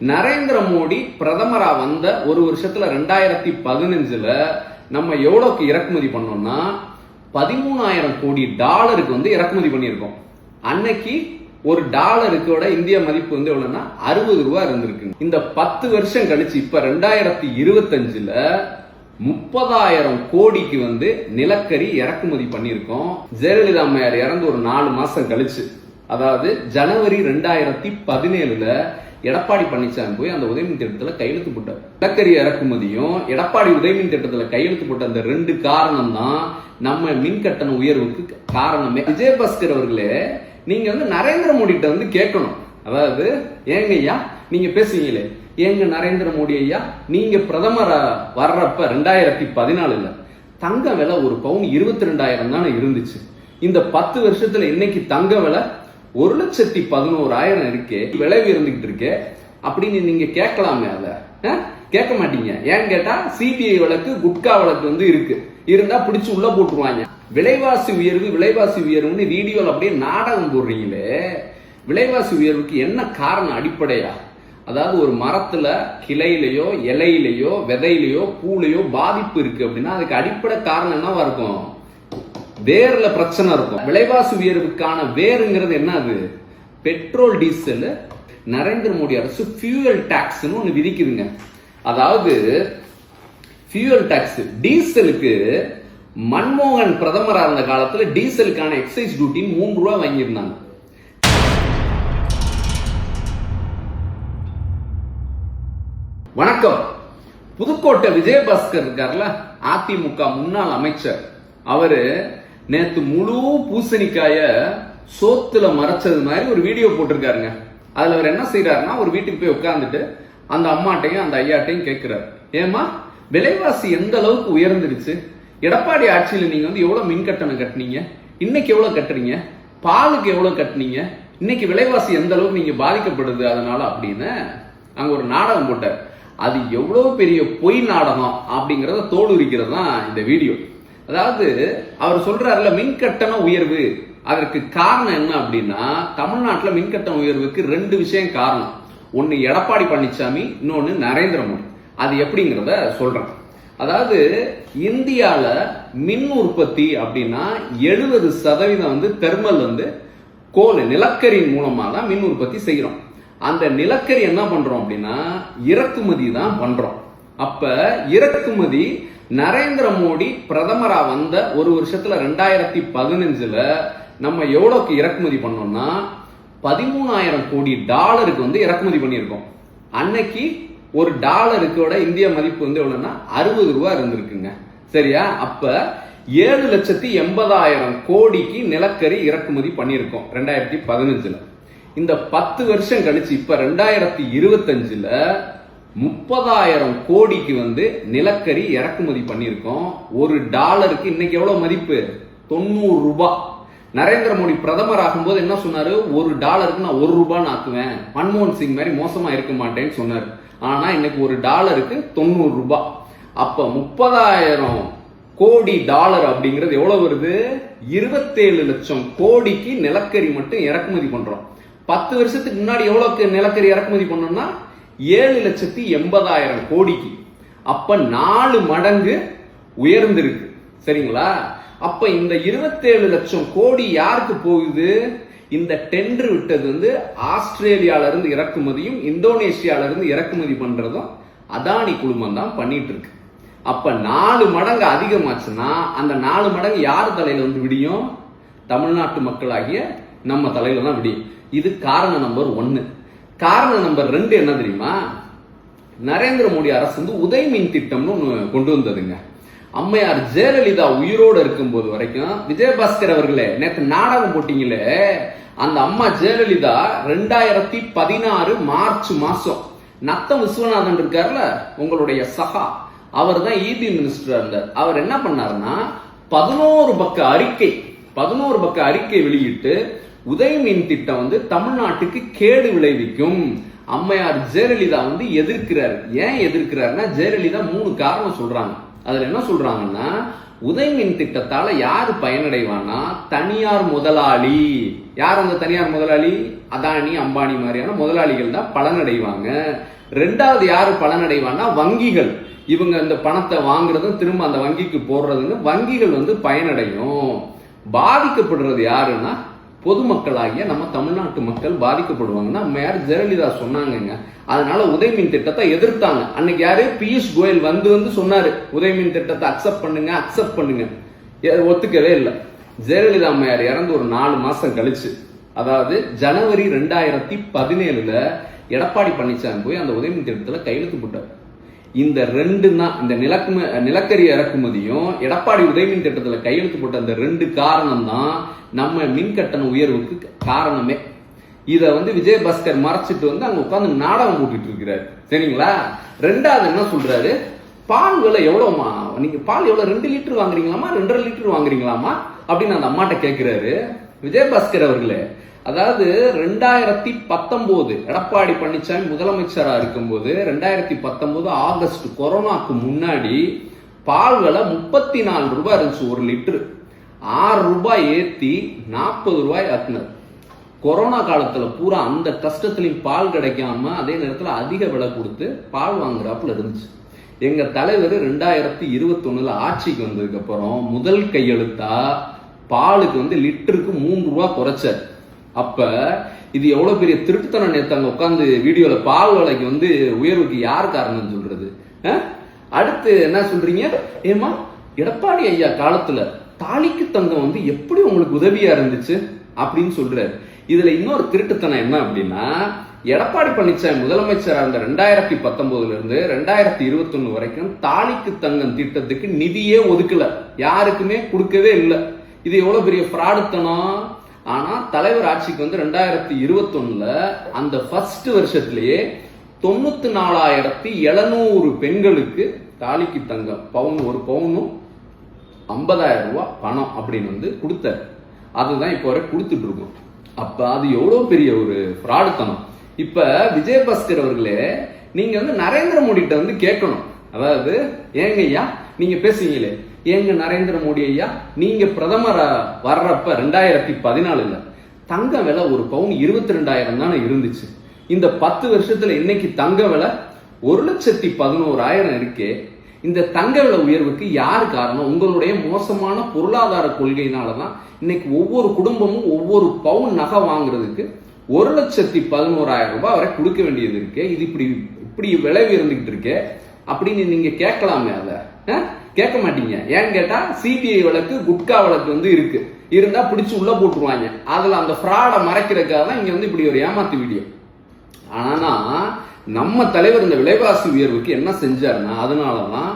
நரேந்திர மோடி பிரதமரா வந்த ஒரு வருஷத்துல ரெண்டாயிரத்தி பதினஞ்சுல நம்ம எவ்வளவுக்கு இறக்குமதி பண்ணோம்னா பதிமூணாயிரம் கோடி டாலருக்கு வந்து இறக்குமதி பண்ணியிருக்கோம். அன்னைக்கு ஒரு டாலருக்கோட இந்திய மதிப்பு வந்து எவ்வளவுன்னா அறுபது ரூபா இருந்திருக்கு. இந்த பத்து வருஷம் கழிச்சு இப்ப ரெண்டாயிரத்தி இருபத்தஞ்சுல முப்பதாயிரம் கோடிக்கு வந்து நிலக்கரி இறக்குமதி பண்ணியிருக்கோம். ஜெயலலிதா அம்மையார் இறந்து ஒரு நாலு மாசம் கழிச்சு. அதாவது ஜனவரி ரெண்டாயிரத்தி பதினேழுல எடப்பாடி பழனிசாமி போய் அந்த உதயமின் திட்டத்துல கையெழுத்து போட்டார். நிலக்கரி இறக்குமதியும் எடப்பாடி உதயமின் திட்டத்துல கையெழுத்து போட்ட அந்த ரெண்டு காரணம் தான் நம்ம மின் கட்டண உயர்வுக்கு காரணமே. விஜயபாஸ்கர் அவர்களே நீங்க வந்து நரேந்திர மோடி கிட்ட வந்து கேட்கணும். அதாவது ஏங்க ஐயா நீங்க பேசுவீங்களே? ஏங்க நரேந்திர மோடி ஐயா நீங்க பிரதமர் வர்றப்ப ரெண்டாயிரத்தி பதினாலுல தங்க விலை ஒரு பவுன் இருபத்தி ரெண்டாயிரம் தானே இருந்துச்சு. இந்த பத்து வருஷத்துல இன்னைக்கு தங்க விலை ஒரு லட்சத்தி பதினோராயிரம் இருக்கே விலை இருந்துகிட்டு இருக்கே. அப்படின்னு நீங்க கேட்கலாமே அதை. கேட்க மாட்டீங்க. ஏன்னு கேட்டா சிபிஐ வழக்கு குட்கா வழக்கு வந்து இருக்கு. இருந்தா பிடிச்சு உள்ள போட்டுருவாங்க. விலைவாசி உயர்வு விலைவாசி உயர்வுன்னு வீடியோல அப்படியே நாடகம் போடுறீங்களே. விலைவாசி உயர்வுக்கு என்ன காரணம் அடிப்படையா? அதாவது ஒரு மரத்துல கிளையிலையோ இலையிலையோ விதையிலையோ பூலையோ பாதிப்பு இருக்கு அப்படின்னா அதுக்கு அடிப்படை காரணம் என்னவா இருக்கும்? வேர்ல பிரச்சனை இருக்கும். விலைவாசி உயர்வுக்கான வேருங்கிறது என்ன அது? பெட்ரோல் டீசல் நரேந்திர மோடி அரசு ஃபியூயல் டாக்ஸ்னு ஒன்று விதிக்குதுங்க. அதாவது ஃபியூயல் டாக்ஸ் டீசலுக்கு மன்மோகன் பிரதமராக இருந்த காலத்தில் டீசலுக்கான எக்ஸைஸ் டியூட்டி மூன்று ரூபா வாங்கியிருந்தாங்க. வணக்கம். புதுக்கோட்டை விஜயபாஸ்கர் இருக்கார்ல அதிமுக முன்னாள் அமைச்சர். அவரு நேத்து முழு பூசணிக்காய சோத்துல மறைச்சது மாதிரி ஒரு வீடியோ போட்டிருக்காருங்க. அதுல அவர் என்ன செய்யறாருன்னா ஒரு வீட்டுக்கு போய் உட்கார்ந்துட்டு அந்த அம்மாட்டையும் அந்த ஐயாட்டையும் கேட்கிறார். ஏமா விலைவாசி எந்த அளவுக்கு உயர்ந்துருச்சு எடப்பாடி ஆட்சியில நீங்க வந்து எவ்வளவு மின் கட்டணம் கட்டுனீங்க? இன்னைக்கு எவ்வளவு கட்டுறீங்க? பாலுக்கு எவ்வளவு கட்டுனீங்க? இன்னைக்கு விலைவாசி எந்த அளவுக்கு நீங்க பாதிக்கப்படுது அதனால அப்படின்னு அங்க ஒரு நாடகம் போட்டார். அது எவ்வளவு பெரிய பொய் நாடகம் அப்படிங்கறத தோல் உரிக்கிறது தான் இந்த வீடியோ. அதாவது அவர் சொல்றாருல மின் கட்டண உயர்வு. அதற்கு காரணம் என்ன அப்படின்னா தமிழ்நாட்டில் மின் கட்டண உயர்வுக்கு ரெண்டு விஷயம் காரணம். ஒன்னு எடப்பாடி பழனிசாமி இன்னொன்னு நரேந்திர மோடி. அது எப்படிங்கிறத சொல்றேன். அதாவது இந்தியாவில் மின் உற்பத்தி அப்படின்னா எழுபது சதவீதம் வந்து தெர்மல் வந்து கோல் நிலக்கரியின் மூலமாக தான் மின் உற்பத்தி செய்கிறோம் அந்த நிலக்கரி என்ன பண்றோம் அப்படின்னா இறக்குமதி தான் பண்றோம். அப்ப இறக்குமதி நரேந்திர மோடி பிரதமரா வந்த ஒரு வருஷத்துல ரெண்டாயிரத்தி பதினஞ்சுல நம்ம எவ்வளவுக்கு இறக்குமதி பண்ணோம்னா பதிமூணாயிரம் கோடி டாலருக்கு வந்து இறக்குமதி பண்ணியிருக்கோம். அன்னைக்கு ஒரு டாலருக்கோட இந்திய மதிப்பு வந்து எவ்வளோன்னா அறுபது ரூபா இருந்திருக்குங்க. சரியா? அப்ப ஏழு லட்சத்தி எண்பதாயிரம் கோடிக்கு நிலக்கரி இறக்குமதி பண்ணியிருக்கோம் ரெண்டாயிரத்தி பதினஞ்சுல. இந்த பத்து வருஷம் கழிச்சு இப்ப ரெண்டாயிரத்தி இருபத்தஞ்சுல முப்பதாயிரம் கோடிக்கு வந்து நிலக்கரி இறக்குமதி பண்ணியிருக்கோம். ஒரு டாலருக்கு இன்னைக்கு எவ்வளவு மதிப்பு? தொண்ணூறு ரூபாய் நரேந்திர மோடி பிரதமர் ஆகும்போது என்ன சொன்னாரு? ஒரு டாலருக்கு நான் ஒரு ரூபாய் ஆக்குவேன். மன்மோகன் சிங் மாதிரி மோசமா இருக்க மாட்டேன்னு சொன்னாரு. ஆனா இன்னைக்கு ஒரு டாலருக்கு தொண்ணூறு ரூபாய் அப்ப முப்பதாயிரம் கோடி டாலர் அப்படிங்கிறது எவ்வளவு வருது? இருபத்தேழு லட்சம் கோடிக்கு நிலக்கரி மட்டும் இறக்குமதி பண்றோம். பத்து வருஷத்துக்கு முன்னாடி எவ்வளவுக்கு நிலக்கரி இறக்குமதி பண்ணோம்னா ஏழு லட்சத்தி எண்பதாயிரம் கோடிக்கு. அப்ப நாலு மடங்கு உயர்ந்திருக்கு. சரிங்களா? அப்ப இந்த இருபத்தேழு லட்சம் கோடி யாருக்கு போகுது? இந்த டெண்டர் விட்டது வந்து ஆஸ்திரேலியால இருந்து இறக்குமதியும் இந்தோனேஷியால இருந்து இறக்குமதி பண்றதும் அதானி குழுமம் தான் பண்ணிட்டு இருக்கு அப்ப நாலு மடங்கு அதிகமாச்சுன்னா அந்த நாலு மடங்கு யார் தலையில வந்து விடியும்? தமிழ்நாட்டு மக்களாகிய நம்ம தலையில தான் விடியும். இது காரணம் நம்பர் ஒன்னு. காரணம் நம்பர் ரெண்டு என்ன தெரியுமா? நரேந்திர மோடி அரசு வந்து உதய் மின் திட்டம்னு ஒன்று கொண்டு வந்ததுங்க. அம்மையார் ஜெயலலிதா உயிரோடு இருக்கும்போது வரைக்கும் விஜயபாஸ்கர் அவர்களே நேற்று நாடகம் போட்டீங்களே அந்த அம்மா ஜெயலலிதா ரெண்டாயிரத்தி பதினாறு மார்ச் மாசம் நத்தம் விஸ்வநாதன் இருக்கார்ல உங்களுடைய சகா அவர் தான் இபி மினிஸ்டர் இருந்தார். அவர் என்ன பண்ணாருன்னா பதினோரு பக்க அறிக்கை பதினோரு பக்க அறிக்கை வெளியிட்டு உதய் மின் திட்டம் வந்து தமிழ்நாட்டுக்கு கேடு விளைவிக்கும். அம்மையார் ஜெயலலிதா வந்து எதிர்க்கிறார். ஏன் எதிர்க்கிறாருன்னா ஜெயலலிதா மூணு காரணம் சொல்றாங்க. அதுல என்ன சொல்றாங்கன்னா உதயமின் திட்டத்தால யாரு பயனடைவான்னா தனியார் முதலாளி. யார் அந்த தனியார் முதலாளி? அதானி அம்பானி மாதிரியான முதலாளிகள் தான் பலனடைவாங்க. ரெண்டாவது யாரு பலனடைவான்னா வங்கிகள். இவங்க இந்த பணத்தை வாங்குறதும் திரும்ப அந்த வங்கிக்கு போடுறதுன்னு வங்கிகள் வந்து பயனடையும். பாதிக்கப்படுறது யாருன்னா பொதுமக்களாகிய நம்ம தமிழ்நாட்டு மக்கள் பாதிக்கப்படுவாங்கன்னா மேயர் ஜெயலலிதா சொன்னாங்கங்க. அதனால உதயமின் திட்டத்தை எதிர்த்தாங்க. அன்னைக்கு யாரு? பியூஷ் கோயல் வந்து வந்து சொன்னாரு. உதயமின் திட்டத்தை அக்செப்ட் பண்ணுங்க அக்செப்ட் பண்ணுங்க. ஒத்துக்கவே இல்லை. ஜெயலலிதா அம்மையார் இறந்து ஒரு நாலு மாசம் கழிச்சு. அதாவது ஜனவரி ரெண்டாயிரத்தி பதினேழுல எடப்பாடி பழனிசாமி போய் அந்த உதயமின் திட்டத்துல கையெழுத்து போட்டார். இந்த ரெண்டு தான் இந்த நிலக்கும நிலக்கரி இறக்குமதியும் எடப்பாடி உதயமின் திட்டத்தில் கையெழுத்து போட்ட அந்த ரெண்டு காரணம் தான் நம்ம மின் கட்டண உயர்வுக்கு காரணமே. இதை வந்து விஜயபாஸ்கர் மறைச்சிட்டு வந்து அங்க உட்காந்து நாடகம் போட்டுட்டு இருக்கிறாரு. சரிங்களா? ரெண்டாவது என்ன சொல்றாரு? பால் விலை எவ்வளவுமா? நீங்க பால் எவ்வளவு ரெண்டு லிட்டர் வாங்குறீங்களாமா ரெண்டரை லிட்டர் வாங்குறீங்களாமா அப்படின்னு அந்த அம்மாட்ட கேட்கிறாரு விஜயபாஸ்கர் அவர்களே அதாவது ரெண்டாயிரத்தி பத்தொம்போது எடப்பாடி பழனிசாமி முதலமைச்சராக இருக்கும்போது ரெண்டாயிரத்தி பத்தொம்போது ஆகஸ்ட் கொரோனாக்கு முன்னாடி பால் விலை முப்பத்தி நாலு ரூபாய் இருந்துச்சு ஒரு லிட்டரு. ஆறு ரூபாய் ஏற்றி நாற்பது ரூபாய் ஆக்குனார் கொரோனா காலத்தில் பூரா அந்த கஷ்டத்துலையும் பால் கிடைக்காம அதே நேரத்தில் அதிக விலை கொடுத்து பால் வாங்குறாப்புல இருந்துச்சு. எங்கள் தலைவர் ரெண்டாயிரத்தி இருபத்தொன்னில் ஆட்சிக்கு வந்ததுக்கப்புறம் முதல் கையெழுத்தா பாலுக்கு வந்து லிட்டருக்கு மூன்று ரூபா குறைச்சார். அப்ப இது எவ்வளவு பெரிய திருட்டுத்தனம் நேற்று அங்க உட்காந்து வீடியோல பால் விலைக்கு வந்து உயர்வுக்கு யார் காரணம் சொல்றது? அடுத்து என்ன சொல்றீங்க? ஏமா எடப்பாடி ஐயா காலத்துல தாலிக்கு தங்கம் வந்து எப்படி உங்களுக்கு உதவியா இருந்துச்சு? அப்படின்னு சொல்றாரு. இதுல இன்னொரு திருட்டுத்தனம் என்ன அப்படின்னா எடப்பாடி பழனிசாமி முதலமைச்சராக இருந்த ரெண்டாயிரத்தி பத்தொன்பதுல இருந்து ரெண்டாயிரத்தி இருபத்தி ஒண்ணு வரைக்கும் தாலிக்கு தங்கம் திட்டத்துக்கு நிதியே ஒதுக்கல. யாருக்குமே கொடுக்கவே இல்லை. இது எவ்வளோ பெரிய ஃப்ராடுத்தனம் ஆனால் தலைவர் ஆட்சிக்கு வந்து ரெண்டாயிரத்தி இருபத்தொன்னில் அந்த ஃபர்ஸ்ட் வருஷத்துலேயே தொண்ணூத்தி நாலாயிரத்தி எழுநூறு பெண்களுக்கு தாலிக்கு தங்கம் பவுன் ஒரு பவுனும் ஐம்பதாயிரம் ரூபா பணம் அப்படின்னு வந்து கொடுத்தார். அதுதான் இப்போ வரை கொடுத்துட்டு இருக்கோம். அப்ப அது எவ்வளோ பெரிய ஒரு ஃப்ராடுத்தனம் இப்ப விஜயபாஸ்கர் அவர்களே நீங்க வந்து நரேந்திர மோடிட்ட வந்து கேட்கணும். அதாவது ஏங்கய்யா நீங்கள் நீங்க பேசுவீங்களே ஏங்க நரேந்திர மோடி ஐயா நீங்க பிரதமர் வர்றப்ப ரெண்டாயிரத்தி பதினாலுல தங்க விலை ஒரு பவுன் இருபத்தி ரெண்டாயிரம் தானே இருந்துச்சு. இந்த பத்து வருஷத்துல இன்னைக்கு தங்க விலை ஒரு லட்சத்தி பதினோராயிரம் இருக்கே. இந்த தங்க விலை உயர்வுக்கு யார் காரணம்? உங்களுடைய மோசமான பொருளாதார கொள்கையினால தான் இன்னைக்கு ஒவ்வொரு குடும்பமும் ஒவ்வொரு பவுன் நகை வாங்குறதுக்கு ஒரு லட்சத்தி பதினோராயிரம் ரூபாய் வரை கொடுக்க வேண்டியது இருக்கு. இது இப்படி இப்படி விலை இருந்துகிட்டு இருக்கே. அப்படின்னு நீங்க கேட்கலாமே அதை. கேட்க மாட்டீங்க. ஏன்னு கேட்டால் சிபிஐ வழக்கு குட்கா வழக்கு வந்து இருக்கு. இருந்தால் பிடிச்சி உள்ளே போட்டுருவாங்க. அதில் அந்த ஃப்ராடை மறைக்கிறதுக்காக தான் இங்கே வந்து இப்படி ஒரு ஏமாத்து வீடியோ ஆனால் நம்ம தலைவர் இந்த விலைவாசி உயர்வுக்கு என்ன செஞ்சாருன்னா அதனால தான்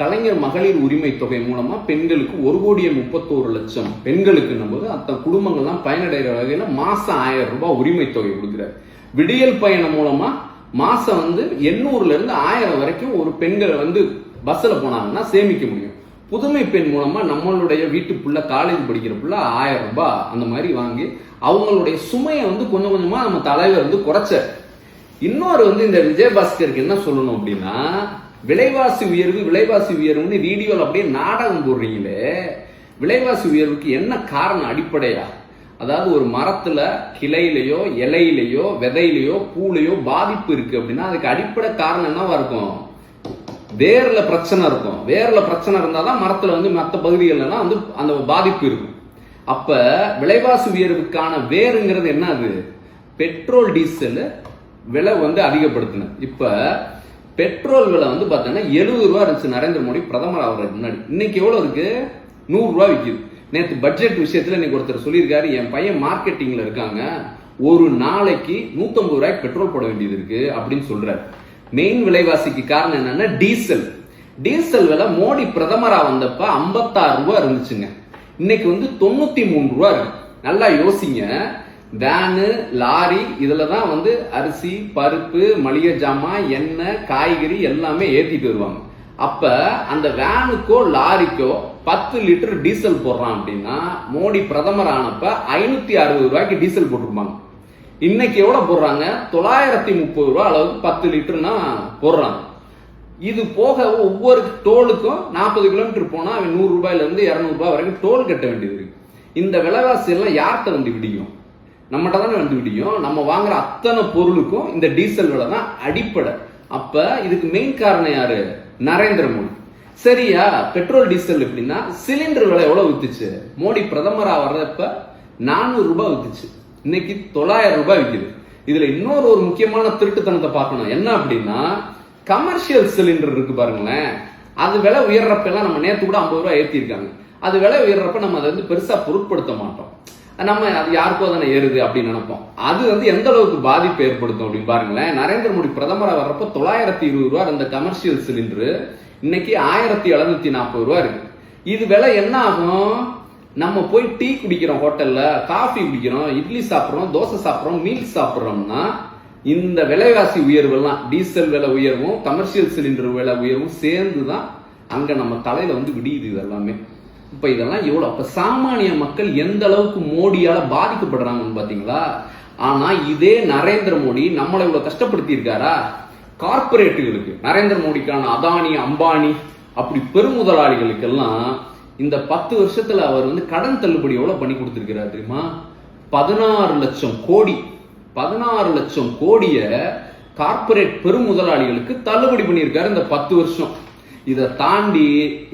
கலைஞர் மகளிர் உரிமை தொகை மூலமா பெண்களுக்கு ஒரு கோடியே முப்பத்தோரு லட்சம் பெண்களுக்கு போது அந்த குடும்பங்கள்லாம் பயனடைகிற வகையில மாசம் ஆயிரம் ரூபாய் உரிமை தொகை கொடுக்குறாரு. விடியல் பயணம் மூலமா மாசம் வந்து எண்ணூறுல இருந்து ஆயிரம் வரைக்கும் ஒரு பெண்கள் வந்து பஸ்ஸில் போனாங்கன்னா சேமிக்க முடியும். புதுமை பெண் மூலமா நம்மளுடைய வீட்டு புள்ள காலேஜ் படிக்கிற புள்ள ஆயிரம் ரூபாய் அந்த மாதிரி வாங்கி அவங்களுடைய சுமையை வந்து கொஞ்சம் கொஞ்சமா நம்ம தலைவர் வந்து குறைச்சார். இன்னொரு வந்து இந்த விஜயபாஸ்கருக்கு என்ன சொல்லணும் அப்படின்னா விலைவாசி உயர்வு விலைவாசி உயர்வுன்னு வீடியோவில் அப்படியே நாடகம் போடுறீங்களே விலைவாசி உயர்வுக்கு என்ன காரணம் அடிப்படையா? அதாவது ஒரு மரத்துல கிளையிலையோ இலையிலையோ விதையிலையோ பூலையோ பாதிப்பு இருக்கு அப்படின்னா அதுக்கு அடிப்படை காரணம் என்னவா இருக்கும்? வேர்ல பிரச்சனை இருக்கும். வேர்ல பிரச்சனை இருந்தால் தான் மரத்துல வந்து மற்ற பகுதிகளெல்லாம் வந்து அந்த பாதிப்பு இருக்கும். அப்ப விலைவாசி உயர்வுக்கான வேருங்கிறது என்ன அது? பெட்ரோல் டீசல் விலை வந்து அதிகப்படுத்தின இப்ப பெட்ரோல் விலை வந்து பார்த்தோன்னா எழுபது ரூபா இருந்துச்சு நரேந்திர மோடி பிரதமர் ஆகிறது முன்னாடி. இன்னைக்கு எவ்வளோ இருக்கு? நூறுரூவா விற்கிது நேற்று பட்ஜெட் விஷயத்தில் இன்னைக்கு ஒருத்தர் சொல்லியிருக்காரு என் பையன் மார்க்கெட்டிங்கில் இருக்காங்க. ஒரு நாளைக்கு நூற்றம்பது ரூபாய்க்கு பெட்ரோல் போட வேண்டியது இருக்கு. அப்படின்னு சொல்றாரு. மெயின் விலைவாசிக்கு காரணம் என்னன்னா டீசல். டீசல் விலை மோடி பிரதமரா வந்தப்ப 56 ரூபாய் இருந்துச்சுங்க. இன்னைக்கு வந்து தொண்ணூத்தி மூணு ரூபா இருக்கு. நல்லா யோசிங்க. வேனு லாரி இதுல தான் வந்து அரிசி பருப்பு மளிகை ஜாமான் எண்ணெய் காய்கறி எல்லாமே ஏத்திட்டு வருவாங்க. அப்ப அந்த வேனுக்கோ லாரிக்கோ பத்து லிட்டர் டீசல் போடுறான் அப்படின்னா மோடி பிரதமர் ஆனப்ப ஐநூத்தி அறுபது ரூபாய்க்கு டீசல் போட்டிருப்பாங்க. இன்னைக்கு எவ்வளவு போடுறாங்க? தொள்ளாயிரத்தி முப்பது ரூபா அளவுக்கு பத்து லிட்டர்னா போடுறாங்க. இது போக ஒவ்வொரு டோலுக்கும் நாற்பது கிலோமீட்டர் போனால் அவன் நூறு ரூபாயிலேருந்து ரூபாய் வரைக்கும் டோல் கட்ட வேண்டியது இருக்கு. இந்த விலைவாசி எல்லாம் யார்கிட்ட வந்து விடியும்? நம்மகிட்ட தானே வந்து விடியும். நம்ம வாங்குற அத்தனை பொருளுக்கும் இந்த டீசல் விலை தான் அடிப்படை. அப்ப இதுக்கு மெயின் காரணம் யாரு? நரேந்திர மோடி. சரியா? பெட்ரோல் டீசல் எப்படின்னா சிலிண்டர் விலை எவ்வளவு வித்துச்சு? மோடி பிரதமராக வர்றப்ப நானூறு ரூபாய் வித்துச்சு. இன்னைக்கு தொள்ளாயிரம் ரூபாய் விற்கிது இதுல இன்னொரு ஒரு முக்கியமான திருட்டுத்தனத்தை பார்க்கணும். என்ன அப்படின்னா கமர்ஷியல் சிலிண்டர் இருக்கு பாருங்களேன். அது விலை உயர்றப்ப எல்லாம் நம்ம நேத்து கூட ஐம்பது ரூபாய் ஏற்றிருக்காங்க அது விலை உயர்றப்ப நம்ம அதை வந்து பெருசா பொருட்படுத்த மாட்டோம். நம்ம அது யாருக்கோ தானே ஏறுது அப்படின்னு நினைப்போம். அது வந்து எந்த அளவுக்கு பாதிப்பு ஏற்படுத்தும் அப்படின்னு பாருங்களேன். நரேந்திர மோடி பிரதமரா வர்றப்ப தொள்ளாயிரத்தி இருபது ரூபா இருந்த கமர்ஷியல் சிலிண்டர் இன்னைக்கு ஆயிரத்தி எழுநூத்தி நாற்பது ரூபா இருக்கு. இது விலை என்ன ஆகும்? நம்ம போய் டீ குடிக்கிறோம் ஹோட்டல்ல காஃபி குடிக்கிறோம் இட்லி சாப்பிட்றோம் தோசை சாப்பிட்றோம் மீல்ஸ் சாப்பிட்றோம்னா இந்த விலைவாசி உயர்வெல்லாம் டீசல் விலை உயர்வும் கமர்ஷியல் சிலிண்டர் விலை உயர்வும் சேர்ந்து தான் அங்கே நம்ம தலையில வந்து விடியுது இது எல்லாமே. இதெல்லாம் எவ்வளோ அப்போ சாமானிய மக்கள் எந்த அளவுக்கு மோடியால் பாதிக்கப்படுறாங்கன்னு பார்த்தீங்களா ஆனால் இதே நரேந்திர மோடி நம்மளை இவ்வளோ கஷ்டப்படுத்தி இருக்காரா கார்பரேட்டுகளுக்கு நரேந்திர மோடிக்கான அதானி அம்பானி அப்படி பெருமுதலாளிகளுக்கெல்லாம் இந்த பத்து வருஷத்துல அவர் வந்து கடன் தள்ளுபடி எவ்வளவு பண்ணி கொடுத்திருக்கிறார் தெரியுமா? பதினாறு லட்சம் கோடி. பதினாறு லட்சம் கோடிய கார்ப்பரேட் பெருமுதலாளிகளுக்கு தள்ளுபடி பண்ணியிருக்காரு இந்த பத்து வருஷம். இதை தாண்டி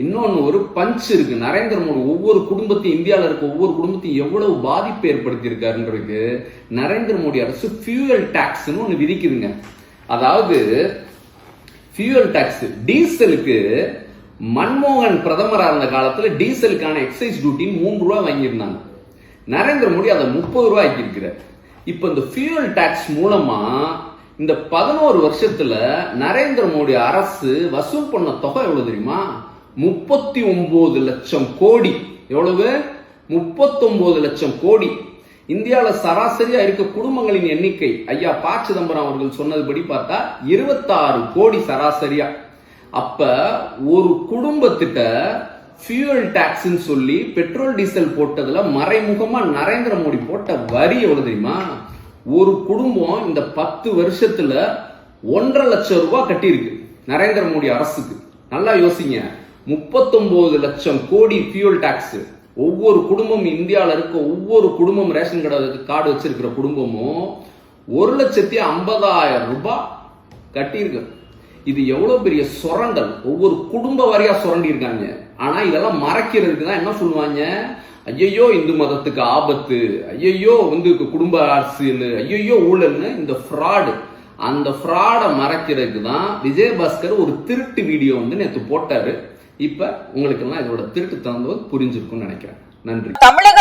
இன்னொன்று ஒரு பஞ்ச் இருக்கு. நரேந்திர மோடி ஒவ்வொரு குடும்பத்தையும் இந்தியாவில் இருக்க ஒவ்வொரு குடும்பத்தையும் எவ்வளவு பாதிப்பு ஏற்படுத்தியிருக்காருன்றது நரேந்திர மோடி அரசு ஃபியூயல் டாக்ஸ்னு ஒன்று விதிக்குதுங்க. அதாவது ஃபியூயல் டேக்ஸ் டீசலுக்கு மன்மோகன் பிரதமராக இருந்த காலத்தில் டீசலுக்கான எக்ஸைஸ் டியூட்டி மூன்று ரூபா வாங்கியிருந்தாங்க. நரேந்திர மோடி அதை முப்பது ரூபா ஆக்கியிருக்கிறார். இப்போ இந்த ஃபியூயல் டேக்ஸ் மூலமா இந்த பதினோரு வருஷத்துல நரேந்திர மோடி அரசு வசூல் பண்ண தொகை எவ்வளவு தெரியுமா? முப்பத்தி ஒன்பது லட்சம் கோடி. எவ்வளவு? முப்பத்தொன்பது லட்சம் கோடி. இந்தியாவில் சராசரியா இருக்க குடும்பங்களின் எண்ணிக்கை ஐயா ப சிதம்பரம் அவர்கள் சொன்னதுபடி பார்த்தா இருபத்தாறு கோடி சராசரியா. அப்ப ஒரு குடும்பத்திட்ட ஃபியூயல் டாக்ஸ்னு சொல்லி பெட்ரோல் டீசல் போட்டதுல மறைமுகமா நரேந்திர மோடி போட்ட வரி எவ்வளவு தெரியுமா? ஒரு குடும்பம் இந்த பத்து வருஷத்துல ஒன்றரை லட்சம் ரூபாய் கட்டியிருக்கு நரேந்திர மோடி அரசுக்கு. நல்லா யோசிங்க. முப்பத்தொன்பது லட்சம் கோடி ஃபியூல் டாக்ஸ் ஒவ்வொரு குடும்பம் இந்தியாவில் இருக்க ஒவ்வொரு குடும்பம் ரேஷன் கடை கார்டு வச்சிருக்கிற குடும்பமும் ஒரு லட்சத்தி ஐம்பதாயிரம் ரூபாய் கட்டியிருக்கு. இது எவ்வளவு பெரிய சுரண்டல் ஒவ்வொரு குடும்ப வாரியா சுரண்டி இருக்காங்க. ஆனா இதெல்லாம் மறைக்கிறதுக்கு தான் என்ன சொல்லுவாங்க? ஐயையோ இந்து மதத்துக்கு ஆபத்து. ஐயையோ வந்து குடும்ப அரசியல் ஐயையோ ஊழல்னு இந்த ஃப்ராடு அந்த ஃப்ராடை மறைக்கிறதுக்கு தான் விஜயபாஸ்கர் ஒரு திருட்டு வீடியோ வந்து நேற்று போட்டாரு. இப்ப உங்களுக்கு எல்லாம் இதோட திருட்டு தந்தது புரிஞ்சிருக்கும்னு நினைக்கிறேன். நன்றி. தமிழக